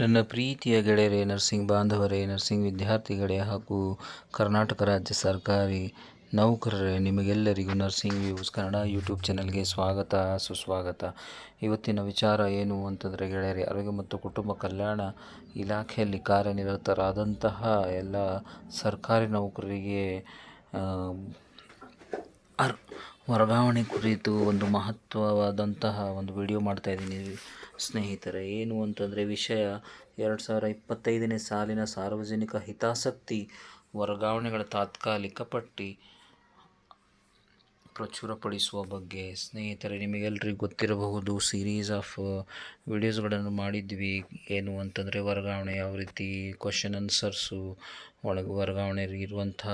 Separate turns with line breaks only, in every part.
ನನ್ನ ಪ್ರೀತಿಯ ಗೆಳೆಯರೇ ನರ್ಸಿಂಗ್ ಬಾಂಧವರೇ ನರ್ಸಿಂಗ್ ವಿದ್ಯಾರ್ಥಿಗಳೇ ಹಾಗೂ ಕರ್ನಾಟಕ ರಾಜ್ಯ ಸರ್ಕಾರಿ ನೌಕರರೇ, ನಿಮಗೆಲ್ಲರಿಗೂ ನರ್ಸಿಂಗ್ ವ್ಯೂಸ್ ಕನ್ನಡ ಯೂಟ್ಯೂಬ್ ಚಾನಲ್ಗೆ ಸ್ವಾಗತ, ಸುಸ್ವಾಗತ. ಇವತ್ತಿನ ವಿಚಾರ ಏನು ಅಂತಂದರೆ ಗೆಳೆಯರೇ, ಆರೋಗ್ಯ ಮತ್ತು ಕುಟುಂಬ ಕಲ್ಯಾಣ ಇಲಾಖೆಯಲ್ಲಿ ಕಾರ್ಯನಿರತರಾದಂತಹ ಎಲ್ಲ ಸರ್ಕಾರಿ ನೌಕರರಿಗೆ ಅರ್ ವರ್ಗಾವಣೆ ಕುರಿತು ಒಂದು ಮಹತ್ವವಾದಂತಹ ಒಂದು ವಿಡಿಯೋ ಮಾಡ್ತಾ ಇದ್ದೀನಿ. ಸ್ನೇಹಿತರೆ, ಏನು ಅಂತಂದರೆ ವಿಷಯ ಎರಡು ಸಾವಿರ ಇಪ್ಪತ್ತೈದನೇ ಸಾಲಿನ ಸಾರ್ವಜನಿಕ ಹಿತಾಸಕ್ತಿ ವರ್ಗಾವಣೆಗಳ ತಾತ್ಕಾಲಿಕ ಪಟ್ಟಿ ಪ್ರಚುರಪಡಿಸುವ ಬಗ್ಗೆ ಸ್ನೇಹಿತರೆ ನಿಮಗೆಲ್ಲರಿಗೂ ಗೊತ್ತಿರಬಹುದು ಸೀರೀಸ್ ಆಫ್ ವಿಡಿಯೋಸ್ಗಳನ್ನು ಮಾಡಿದ್ವಿ. ಏನು ಅಂತಂದರೆ ವರ್ಗಾವಣೆ ಯಾವ ರೀತಿ ಕ್ವಶನ್ ಆನ್ಸರ್ಸು ಒಳಗೆ ವರ್ಗಾವಣೆ ಇರುವಂಥ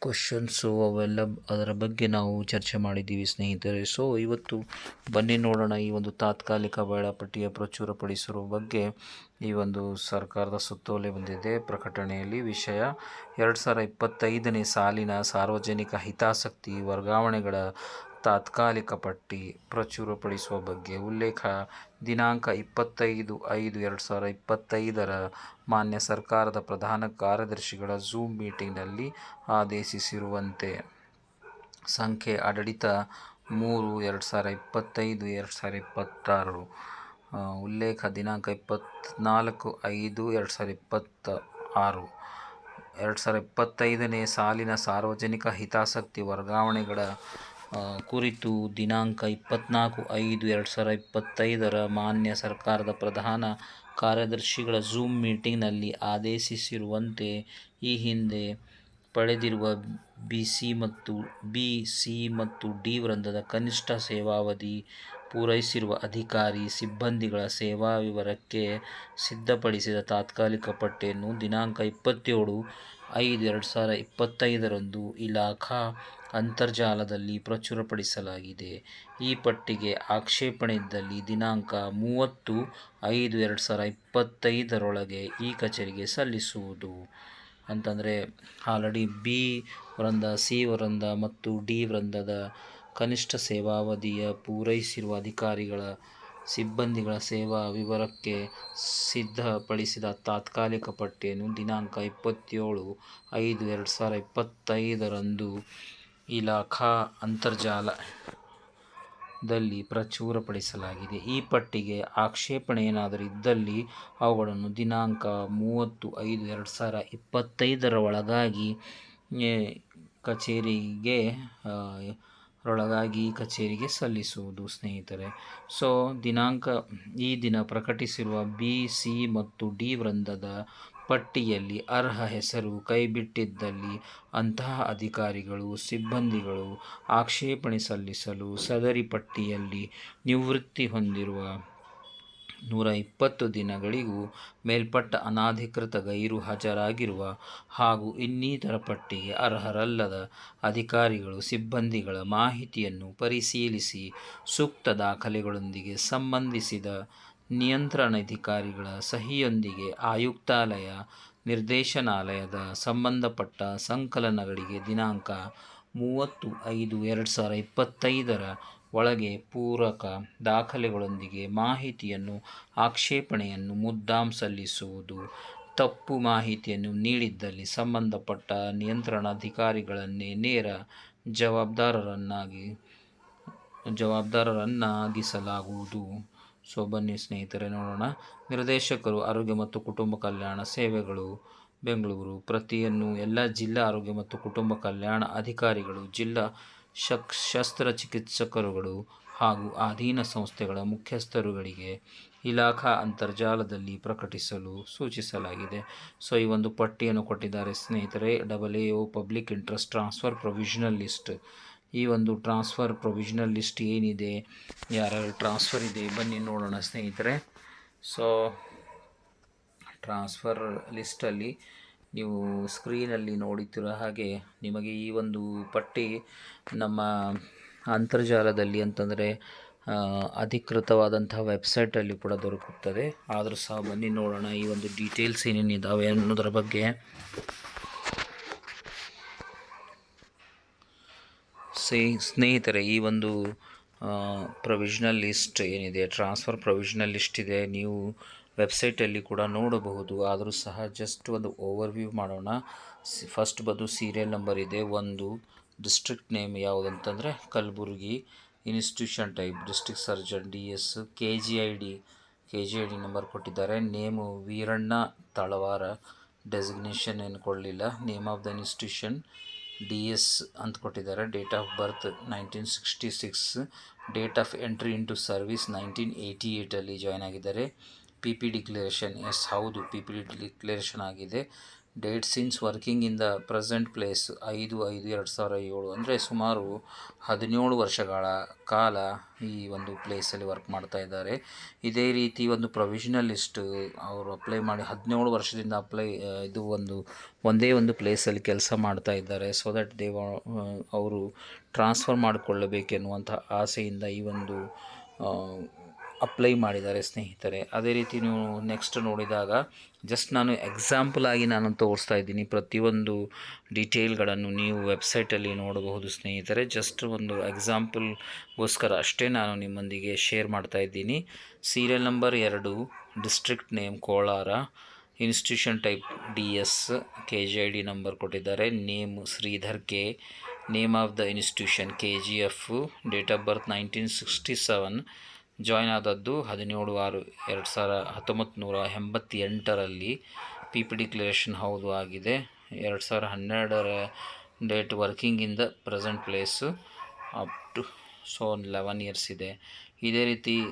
ಕ್ವಶನ್ಸು ಅವೆಲ್ಲ ಅದರ ಬಗ್ಗೆ ನಾವು ಚರ್ಚೆ ಮಾಡಿದ್ದೀವಿ, ಸ್ನೇಹಿತರೆ. ಸೊ ಇವತ್ತು ಬನ್ನಿ ನೋಡೋಣ ಈ ಒಂದು ತಾತ್ಕಾಲಿಕ ವೇಳಾಪಟ್ಟಿಯ ಪ್ರಚುರಪಡಿಸಿರುವ ಬಗ್ಗೆ ಈ ಒಂದು ಸರ್ಕಾರದ ಸುತ್ತೋಲೆ ಬಂದಿದೆ. ಪ್ರಕಟಣೆಯಲ್ಲಿ ವಿಷಯ, ಎರಡು ಸಾವಿರ ಇಪ್ಪತ್ತೈದನೇ ಸಾಲಿನ ಸಾರ್ವಜನಿಕ ಹಿತಾಸಕ್ತಿ ವರ್ಗಾವಣೆಗಳ ತಾತ್ಕಾಲಿಕ ಪಟ್ಟಿ ಪ್ರಚುರಪಡಿಸುವ ಬಗ್ಗೆ ಉಲ್ಲೇಖ ದಿನಾಂಕ ಇಪ್ಪತ್ತೈದು ಐದು ಎರಡು ಸಾವಿರ ಇಪ್ಪತ್ತೈದರ ಮಾನ್ಯ ಸರ್ಕಾರದ ಪ್ರಧಾನ ಕಾರ್ಯದರ್ಶಿಗಳ ಝೂಮ್ ಮೀಟಿಂಗ್ನಲ್ಲಿ ಆದೇಶಿಸಿರುವಂತೆ, ಸಂಖ್ಯೆ ಆಡಳಿತ ಮೂರು ಎರಡು ಸಾವಿರ ಇಪ್ಪತ್ತೈದು ಎರಡು ಸಾವಿರ ಇಪ್ಪತ್ತಾರು ಉಲ್ಲೇಖ ದಿನಾಂಕ ಇಪ್ಪತ್ತ್ನಾಲ್ಕು ಐದು ಎರಡು ಸಾವಿರ ಇಪ್ಪತ್ತ ಆರು ಎರಡು ಸಾವಿರ ಇಪ್ಪತ್ತೈದನೇ ಸಾಲಿನ ಸಾರ್ವಜನಿಕ ಹಿತಾಸಕ್ತಿ ವರ್ಗಾವಣೆಗಳ ಕುರಿತು ದಿನಾಂಕ ಇಪ್ಪತ್ನಾಲ್ಕು ಐದು ಎರಡು ಸಾವಿರ ಇಪ್ಪತ್ತೈದರ ಮಾನ್ಯ ಸರ್ಕಾರದ ಪ್ರಧಾನ ಕಾರ್ಯದರ್ಶಿಗಳ ಝೂಮ್ ಮೀಟಿಂಗ್ನಲ್ಲಿ ಆದೇಶಿಸಿರುವಂತೆ, ಈ ಹಿಂದೆ ಪಡೆದಿರುವ ಬಿ ಸಿ ಮತ್ತು ಬಿ ಸಿ ಮತ್ತು ಡಿ ವೃಂದದ ಕನಿಷ್ಠ ಸೇವಾವಧಿ ಪೂರೈಸಿರುವ ಅಧಿಕಾರಿ, ಸಿಬ್ಬಂದಿಗಳ ಸೇವಾ ವಿವರಕ್ಕೆ ಸಿದ್ಧಪಡಿಸಿದ ತಾತ್ಕಾಲಿಕ ಪಟ್ಟಿಯನ್ನು ದಿನಾಂಕ ಇಪ್ಪತ್ತೇಳು ಐದು ಎರಡು ಸಾವಿರ ಇಪ್ಪತ್ತೈದರಂದು ಇಲಾಖಾ ಅಂತರ್ಜಾಲದಲ್ಲಿ ಪ್ರಚುರಪಡಿಸಲಾಗಿದೆ. ಈ ಪಟ್ಟಿಗೆ ಆಕ್ಷೇಪಣೆ ಇದ್ದಲ್ಲಿ ದಿನಾಂಕ ಮೂವತ್ತು ಐದು ಎರಡು ಸಾವಿರ ಇಪ್ಪತ್ತೈದರೊಳಗೆ ಈ ಕಚೇರಿಗೆ ಸಲ್ಲಿಸುವುದು. ಅಂತಂದರೆ ಆಲ್ರೆಡಿ ಬಿ ವೃಂದ, ಸಿ ವೃಂದ ಮತ್ತು ಡಿ ವೃಂದದ ಕನಿಷ್ಠ ಸೇವಾವಧಿಯ ಪೂರೈಸಿರುವ ಅಧಿಕಾರಿಗಳ, ಸಿಬ್ಬಂದಿಗಳ ಸೇವಾ ವಿವರಕ್ಕೆ ಸಿದ್ಧಪಡಿಸಿದ ತಾತ್ಕಾಲಿಕ ಪಟ್ಟಿಯನ್ನು ದಿನಾಂಕ ಇಪ್ಪತ್ತೇಳು ಐದು ಎರಡು ಸಾವಿರ ಇಪ್ಪತ್ತೈದರಂದು ಇಲಾಖಾ ಅಂತರ್ಜಾಲದಲ್ಲಿ ಪ್ರಚುರಪಡಿಸಲಾಗಿದೆ. ಈ ಪಟ್ಟಿಗೆ ಆಕ್ಷೇಪಣೆ ಏನಾದರೂ ಇದ್ದಲ್ಲಿ ಅವುಗಳನ್ನು ದಿನಾಂಕ ಮೂವತ್ತು ಐದು ಎರಡು ಸಾವಿರ ಇಪ್ಪತ್ತೈದರ ಒಳಗಾಗಿ ಕಚೇರಿಗೆ ರೊಳಗಾಗಿ ಕಚೇರಿಗೆ ಸಲ್ಲಿಸುವುದು, ಸ್ನೇಹಿತರೆ. ಸೊ, ದಿನಾಂಕ ಈ ದಿನ ಪ್ರಕಟಿಸಿರುವ ಬಿ, ಸಿ ಮತ್ತು ಡಿ ವೃಂದದ ಪಟ್ಟಿಯಲ್ಲಿ ಅರ್ಹ ಹೆಸರು ಕೈಬಿಟ್ಟಿದ್ದಲ್ಲಿ ಅಂತಹ ಅಧಿಕಾರಿಗಳು, ಸಿಬ್ಬಂದಿಗಳು ಆಕ್ಷೇಪಣೆ ಸಲ್ಲಿಸಲು ಸದರಿ ಪಟ್ಟಿಯಲ್ಲಿ ನಿವೃತ್ತಿ ಹೊಂದಿರುವ ನೂರ ಇಪ್ಪತ್ತು ದಿನಗಳಿಗೂ ಮೇಲ್ಪಟ್ಟ ಅನಧಿಕೃತ ಗೈರು ಹಾಜರಾಗಿರುವ ಹಾಗೂ ಇನ್ನಿತರ ಪಟ್ಟಿಗೆ ಅರ್ಹರಲ್ಲದ ಅಧಿಕಾರಿಗಳು, ಸಿಬ್ಬಂದಿಗಳ ಮಾಹಿತಿಯನ್ನು ಪರಿಶೀಲಿಸಿ ಸೂಕ್ತ ದಾಖಲೆಗಳೊಂದಿಗೆ ಸಂಬಂಧಿಸಿದ ನಿಯಂತ್ರಣಾಧಿಕಾರಿಗಳ ಸಹಿಯೊಂದಿಗೆ ಆಯುಕ್ತಾಲಯ, ನಿರ್ದೇಶನಾಲಯದ ಸಂಬಂಧಪಟ್ಟ ಸಂಕಲನಗಳಿಗೆ ದಿನಾಂಕ ಮೂವತ್ತು ಐದು ಎರಡು ಸಾವಿರ ಇಪ್ಪತ್ತೈದರ ಒಳಗೆ ಪೂರಕ ದಾಖಲೆಗಳೊಂದಿಗೆ ಮಾಹಿತಿಯನ್ನು, ಆಕ್ಷೇಪಣೆಯನ್ನು ಮುದ್ದಾಂ ಸಲ್ಲಿಸುವುದು, ತಪ್ಪು ಮಾಹಿತಿಯನ್ನು ನೀಡಿದ್ದಲ್ಲಿ ಸಂಬಂಧಪಟ್ಟ ನಿಯಂತ್ರಣಾಧಿಕಾರಿಗಳನ್ನೇ ನೇರ ಜವಾಬ್ದಾರರನ್ನಾಗಿ, ಜವಾಬ್ದಾರರನ್ನಾಗಿಸಲಾಗುವುದು. ಸೊ ಬನ್ನಿ ಸ್ನೇಹಿತರೆ ನೋಡೋಣ. ನಿರ್ದೇಶಕರು, ಆರೋಗ್ಯ ಮತ್ತು ಕುಟುಂಬ ಕಲ್ಯಾಣ ಸೇವೆಗಳು, ಬೆಂಗಳೂರು. ಪ್ರತಿಯನ್ನು ಎಲ್ಲ ಜಿಲ್ಲಾ ಆರೋಗ್ಯ ಮತ್ತು ಕುಟುಂಬ ಕಲ್ಯಾಣ ಅಧಿಕಾರಿಗಳು, ಜಿಲ್ಲಾ ಶಕ್ ಶಸ್ತ್ರಚಿಕಿತ್ಸಕರುಗಳು ಹಾಗೂ ಅಧೀನ ಸಂಸ್ಥೆಗಳ ಮುಖ್ಯಸ್ಥರುಗಳಿಗೆ ಇಲಾಖಾ ಅಂತರ್ಜಾಲದಲ್ಲಿ ಪ್ರಕಟಿಸಲು ಸೂಚಿಸಲಾಗಿದೆ. ಸೊ, ಈ ಒಂದು ಪಟ್ಟಿಯನ್ನು ಕೊಟ್ಟಿದ್ದಾರೆ. ಸ್ನೇಹಿತರೆ double A public interest transfer provisional list ಈ ಒಂದು ಟ್ರಾನ್ಸ್ಫರ್ ಪ್ರೊವಿಷನಲ್ ಲಿಸ್ಟ್ ಏನಿದೆ, ಯಾರ್ಯಾರು ಟ್ರಾನ್ಸ್ಫರ್ ಇದೆ, ಬನ್ನಿ ನೋಡೋಣ ಸ್ನೇಹಿತರೆ. ಸೊ ಟ್ರಾನ್ಸ್ಫರ್ ಲಿಸ್ಟಲ್ಲಿ ನೀವು ಸ್ಕ್ರೀನಲ್ಲಿ ನೋಡುತ್ತಿರೋ ಹಾಗೆ ನಿಮಗೆ ಈ ಒಂದು ಪಟ್ಟಿ ನಮ್ಮ ಅಂತರ್ಜಾಲದಲ್ಲಿ ಅಂತಂದರೆ ಅಧಿಕೃತವಾದಂತಹ ವೆಬ್ಸೈಟಲ್ಲಿ ಕೂಡ ದೊರಕುತ್ತದೆ. ಆದರೂ ಸಹ ಬನ್ನಿ ನೋಡೋಣ ಈ ಒಂದು ಡೀಟೇಲ್ಸ್ ಏನೇನಿದ್ದಾವೆ ಅನ್ನೋದರ ಬಗ್ಗೆ. ಸೇ ಸ್ನೇಹಿತರೆ, ಈ ಒಂದು ಪ್ರೊವಿಷನಲ್ ಲಿಸ್ಟ್ ಏನಿದೆ ಟ್ರಾನ್ಸ್ಫರ್ ಪ್ರೊವಿಷನಲ್ ಲಿಸ್ಟ್ ಇದೆ, ನೀವು ವೆಬ್ಸೈಟಲ್ಲಿ ಕೂಡ ನೋಡಬಹುದು. ಆದರೂ ಸಹ ಜಸ್ಟ್ ಒಂದು ಓವರ್ವ್ಯೂ ಮಾಡೋಣ. ಫಸ್ಟ್ ಬಂದು ಸೀರಿಯಲ್ ನಂಬರ್ ಇದೆ. ಒಂದು district name ಯಾವುದಂತಂದರೆ Kalaburagi institution type district surgeon D S K G I D K G I D number ಕೊಟ್ಟಿದ್ದಾರೆ. ನೇಮು ವೀರಣ್ಣ ತಳವಾರ. ಡೆಸಿಗ್ನೇಷನ್ ಏನು ಕೊಡಲಿಲ್ಲ. Name of the institution D S ಅಂತ ಕೊಟ್ಟಿದ್ದಾರೆ. Date of birth nineteen sixty six date of entry into service nineteen eighty ಏಯ್ಟಲ್ಲಿ join ಆಗಿದ್ದಾರೆ. P P declaration yes ಹೌದು P P declaration ಆಗಿದೆ. Date since working in the present place ಐದು ಐದು, ಎರಡು ಸಾವಿರ ಏಳು. ಅಂದರೆ ಸುಮಾರು ಹದಿನೇಳು ವರ್ಷಗಳ ಕಾಲ ಈ ಒಂದು ಪ್ಲೇಸಲ್ಲಿ ವರ್ಕ್ ಮಾಡ್ತಾ ಇದ್ದಾರೆ. ಇದೇ ರೀತಿ ಒಂದು ಪ್ರೊವಿಷನಲ್ ಲಿಸ್ಟ್ ಅವರು ಅಪ್ಲೈ ಮಾಡಿ ಹದಿನೇಳು ವರ್ಷದಿಂದ ಅಪ್ಲೈ ಇದು ಒಂದು, ಒಂದೇ ಒಂದು ಪ್ಲೇಸಲ್ಲಿ ಕೆಲಸ ಮಾಡ್ತಾ ಇದ್ದಾರೆ. ಸೊ ದಟ್ ದೇ ಅವರು ಟ್ರಾನ್ಸ್ಫರ್ ಮಾಡಿಕೊಳ್ಳಬೇಕೆನ್ನುವಂಥ ಆಸೆಯಿಂದ ಈ ಒಂದು ಅಪ್ಲೈ ಮಾಡಿದ್ದಾರೆ ಸ್ನೇಹಿತರೆ. ಅದೇ ರೀತಿ ನೀವು ನೆಕ್ಸ್ಟ್ ನೋಡಿದಾಗ ಜಸ್ಟ್ ನಾನು ಎಕ್ಸಾಂಪಲ್ ಆಗಿ ನಾನು ತೋರಿಸ್ತಾ ಇದ್ದೀನಿ. ಪ್ರತಿಯೊಂದು ಡೀಟೇಲ್ಗಳನ್ನು ನೀವು ವೆಬ್ಸೈಟಲ್ಲಿ ನೋಡಬಹುದು ಸ್ನೇಹಿತರೆ. ಜಸ್ಟ್ ಒಂದು ಎಕ್ಸಾಂಪಲ್ಗೋಸ್ಕರ ಅಷ್ಟೇ ನಾನು ನಿಮ್ಮೊಂದಿಗೆ ಶೇರ್ ಮಾಡ್ತಾ ಇದ್ದೀನಿ. ಸೀರಿಯಲ್ ನಂಬರ್ ಎರಡು district name Kolar institution type D S K G I D number ಕೊಟ್ಟಿದ್ದಾರೆ. Name Shridhar K name of the institution K G F date of birth nineteen sixty seven join ಆದದ್ದು ಹದಿನೇಳು ಆರು ಎರಡು ಸಾವಿರ ಹತ್ತೊಂಬತ್ತು ನೂರ ಎಂಬತ್ತೆಂಟರಲ್ಲಿ P P declaration ಹೌದು ಆಗಿದೆ. ಎರಡು ಸಾವಿರ ಹನ್ನೆರಡರ date working in the present place up to so eleven years ಇದೆ. ಇದೇ ರೀತಿ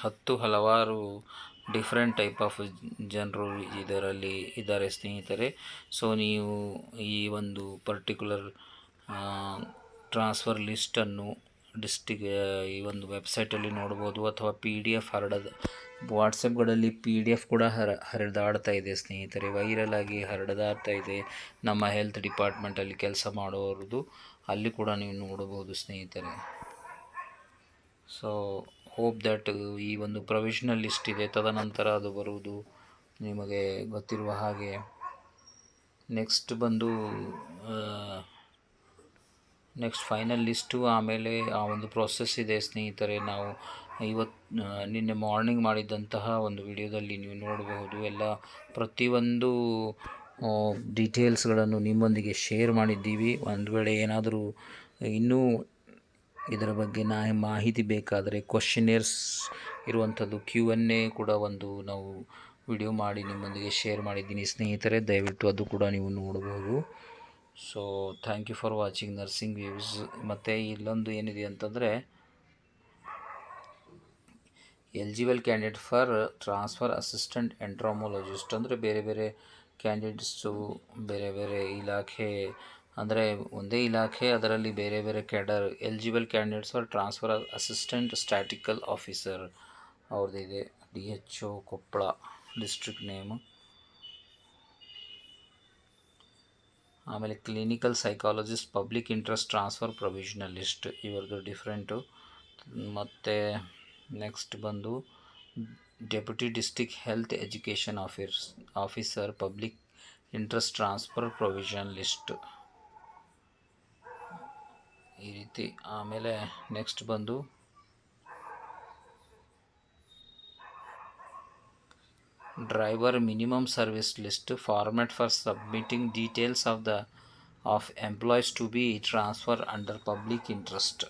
ಹತ್ತು ಹಲವಾರು ಡಿಫ್ರೆಂಟ್ ಟೈಪ್ ಆಫ್ ಜನರು ಇದರಲ್ಲಿ ಇದ್ದಾರೆ ಸ್ನೇಹಿತರೆ. ಸೊ, ನೀವು ಈ ಒಂದು ಪರ್ಟಿಕ್ಯುಲರ್ ಟ್ರಾನ್ಸ್ಫರ್ ಲಿಸ್ಟನ್ನು ಡಿಸ್ಟಿಕ್ ಈ ಒಂದು ವೆಬ್ಸೈಟಲ್ಲಿ ನೋಡ್ಬೋದು ಅಥವಾ ಪಿ ಡಿ ಎಫ್ ಹರಡದ ವಾಟ್ಸಪ್ಗಳಲ್ಲಿ ಪಿ ಡಿ ಎಫ್ ಕೂಡ ಹರ ಹರಿದಾಡ್ತಾ ಇದೆ ಸ್ನೇಹಿತರೆ, ವೈರಲ್ ಆಗಿ ಹರಡದಾಡ್ತಾ ಇದೆ. ನಮ್ಮ ಹೆಲ್ತ್ ಡಿಪಾರ್ಟ್ಮೆಂಟಲ್ಲಿ ಕೆಲಸ ಮಾಡೋರದು ಅಲ್ಲಿ ಕೂಡ ನೀವು ನೋಡಬಹುದು ಸ್ನೇಹಿತರೆ. ಸೊ, ಹೋಪ್ ದ್ಯಾಟ್ ಈ ಒಂದು ಪ್ರೊವಿಷನಲ್ ಲಿಸ್ಟ್ ಇದೆ. ತದನಂತರ ಅದು ಬರುವುದು ನಿಮಗೆ ಗೊತ್ತಿರುವ ಹಾಗೆ. ನೆಕ್ಸ್ಟ್ ಬಂದು ನೆಕ್ಸ್ಟ್ ಫೈನಲ್ ಲಿಸ್ಟು ಆಮೇಲೆ ಆ ಒಂದು ಪ್ರೊಸೆಸ್ ಇದೆ ಸ್ನೇಹಿತರೆ, ನಾವು ಇವತ್ತು ನಿನ್ನೆ ಮಾರ್ನಿಂಗ್ ಮಾಡಿದಂತಹ ಒಂದು ವಿಡಿಯೋದಲ್ಲಿ ನೀವು ನೋಡಬಹುದು. ಎಲ್ಲ ಪ್ರತಿಯೊಂದು ಡೀಟೇಲ್ಸ್ಗಳನ್ನು ನಿಮ್ಮೊಂದಿಗೆ ಶೇರ್ ಮಾಡಿದ್ದೀವಿ. ಒಂದು ವೇಳೆ ಏನಾದರೂ ಇನ್ನೂ ಇದರ ಬಗ್ಗೆ ನಾ ಮಾಹಿತಿ ಬೇಕಾದರೆ ಕ್ವಶನೇರ್ಸ್ ಇರುವಂಥದ್ದು ಕ್ಯೂ ಎನ್ ಕೂಡ ಒಂದು ನಾವು ವಿಡಿಯೋ ಮಾಡಿ ನಿಮ್ಮೊಂದಿಗೆ ಶೇರ್ ಮಾಡಿದ್ದೀನಿ ಸ್ನೇಹಿತರೆ. ದಯವಿಟ್ಟು ಅದು ಕೂಡ ನೀವು ನೋಡಬಹುದು so thank you for watching nursing views ಮತ್ತು ಇಲ್ಲೊಂದು ಏನಿದೆ ಅಂತಂದರೆ eligible candidate for transfer assistant entomologist ಅಂದರೆ ಬೇರೆ ಬೇರೆ ಕ್ಯಾಂಡಿಡೇಟ್ಸು ಬೇರೆ ಬೇರೆ ಇಲಾಖೆ, ಅಂದರೆ ಒಂದೇ ಇಲಾಖೆ, ಅದರಲ್ಲಿ ಬೇರೆ ಬೇರೆ cadre eligible candidates for transfer assistant statistical officer ಅವ್ರದ್ದಿದೆ D H O Koppal district name ಆಮೇಲೆ clinical psychologist public interest transfer provisional list ಇವ್ರದ್ದು ಡಿಫ್ರೆಂಟು ಮತ್ತು ನೆಕ್ಸ್ಟ್ ಬಂದು deputy district health education office officer public interest transfer provision list ಈ ರೀತಿ ಆಮೇಲೆ next ಬಂದು driver minimum service list format for submitting details of the of employees to be transfer under public interest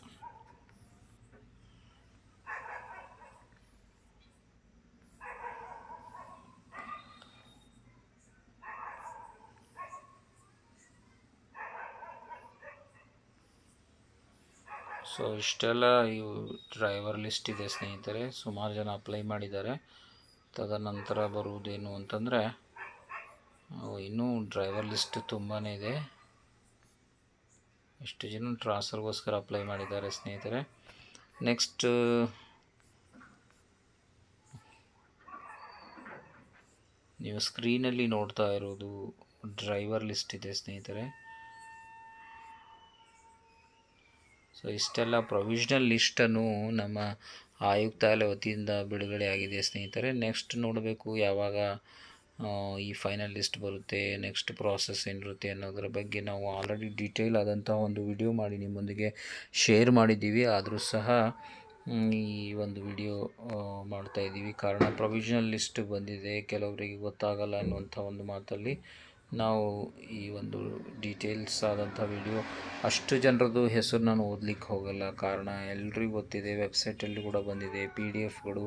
so ಇಷ್ಟೆಲ್ಲ ಇವು driver list ಇದೆ ಸ್ನೇಹಿತರೆ. ಸುಮಾರು ಜನ ಅಪ್ಲೈ ಮಾಡಿದ್ದಾರೆ. ತದನಂತರ ಬರುವುದೇನು ಅಂತಂದರೆ ಇನ್ನೂ ಡ್ರೈವರ್ ಲಿಸ್ಟ್ ತುಂಬಾ ಇದೆ. ಎಷ್ಟು ಜನ ಟ್ರಾನ್ಸ್ಫರ್ಗೋಸ್ಕರ ಅಪ್ಲೈ ಮಾಡಿದ್ದಾರೆ ಸ್ನೇಹಿತರೆ. ನೆಕ್ಸ್ಟ್ ನೀವು ಸ್ಕ್ರೀನಲ್ಲಿ ನೋಡ್ತಾ ಇರೋದು ಡ್ರೈವರ್ ಲಿಸ್ಟ್ ಇದೆ ಸ್ನೇಹಿತರೆ. ಸೊ ಇಷ್ಟೆಲ್ಲ ಪ್ರೊವಿಷನಲ್ ಲಿಸ್ಟನ್ನು ನಮ್ಮ ಆಯುಕ್ತಾಲಯ ವತಿಯಿಂದ ಬಿಡುಗಡೆ ಆಗಿದೆ, ಸ್ನೇಹಿತರೆ. ನೆಕ್ಸ್ಟ್ ನೋಡಬೇಕು ಯಾವಾಗ ಈ ಫೈನಲ್ ಲಿಸ್ಟ್ ಬರುತ್ತೆ ನೆಕ್ಸ್ಟ್ ಪ್ರಾಸೆಸ್ ಏನಿರುತ್ತೆ ಅನ್ನೋದರ ಬಗ್ಗೆ ನಾವು ಆಲ್ರೆಡಿ ಡೀಟೇಲ್ ಆದಂಥ ಒಂದು ವಿಡಿಯೋ ಮಾಡಿ ನಿಮ್ಮೊಂದಿಗೆ ಶೇರ್ ಮಾಡಿದ್ದೀವಿ. ಆದರೂ ಸಹ ಈ ಒಂದು ವಿಡಿಯೋ ಮಾಡ್ತಾ ಇದ್ದೀವಿ. ಕಾರಣ ಪ್ರೊವಿಷನಲ್ ಲಿಸ್ಟ್ ಬಂದಿದೆ. ಕೆಲವರಿಗೆ ಗೊತ್ತಾಗಲ್ಲ ಅನ್ನುವಂಥ ಒಂದು ಮಾತಲ್ಲಿ ನಾವು ಈ ಒಂದು ಡೀಟೇಲ್ಸ್ ಆದಂಥ ವಿಡಿಯೋ ಅಷ್ಟು ಜನರದ್ದು ಹೆಸರು ನಾನು ಓದಲಿಕ್ಕೆ ಹೋಗಲ್ಲ. ಕಾರಣ ಎಲ್ಲರಿಗೂ ಗೊತ್ತಿದೆ ವೆಬ್ಸೈಟಲ್ಲಿ ಕೂಡ ಬಂದಿದೆ. ಪಿ ಡಿ ಎಫ್ಗಳು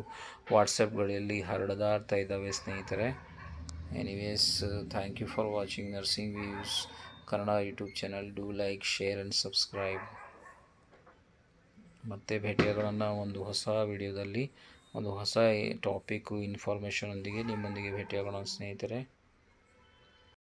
ವಾಟ್ಸಪ್ಗಳಲ್ಲಿ ಹರಡದಾಡ್ತಾ ಇದ್ದಾವೆ ಸ್ನೇಹಿತರೆ. Anyways thank you for watching nursing views Kannada YouTube channel do like share and subscribe ಮತ್ತೆ ಭೇಟಿಯಾಗೋಣ ಒಂದು ಹೊಸ ವಿಡಿಯೋದಲ್ಲಿ ಒಂದು ಹೊಸ ಟಾಪಿಕ್ಕು ಇನ್ಫಾರ್ಮೇಷನೊಂದಿಗೆ ನಿಮ್ಮೊಂದಿಗೆ ಭೇಟಿಯಾಗೋಣ ಸ್ನೇಹಿತರೆ.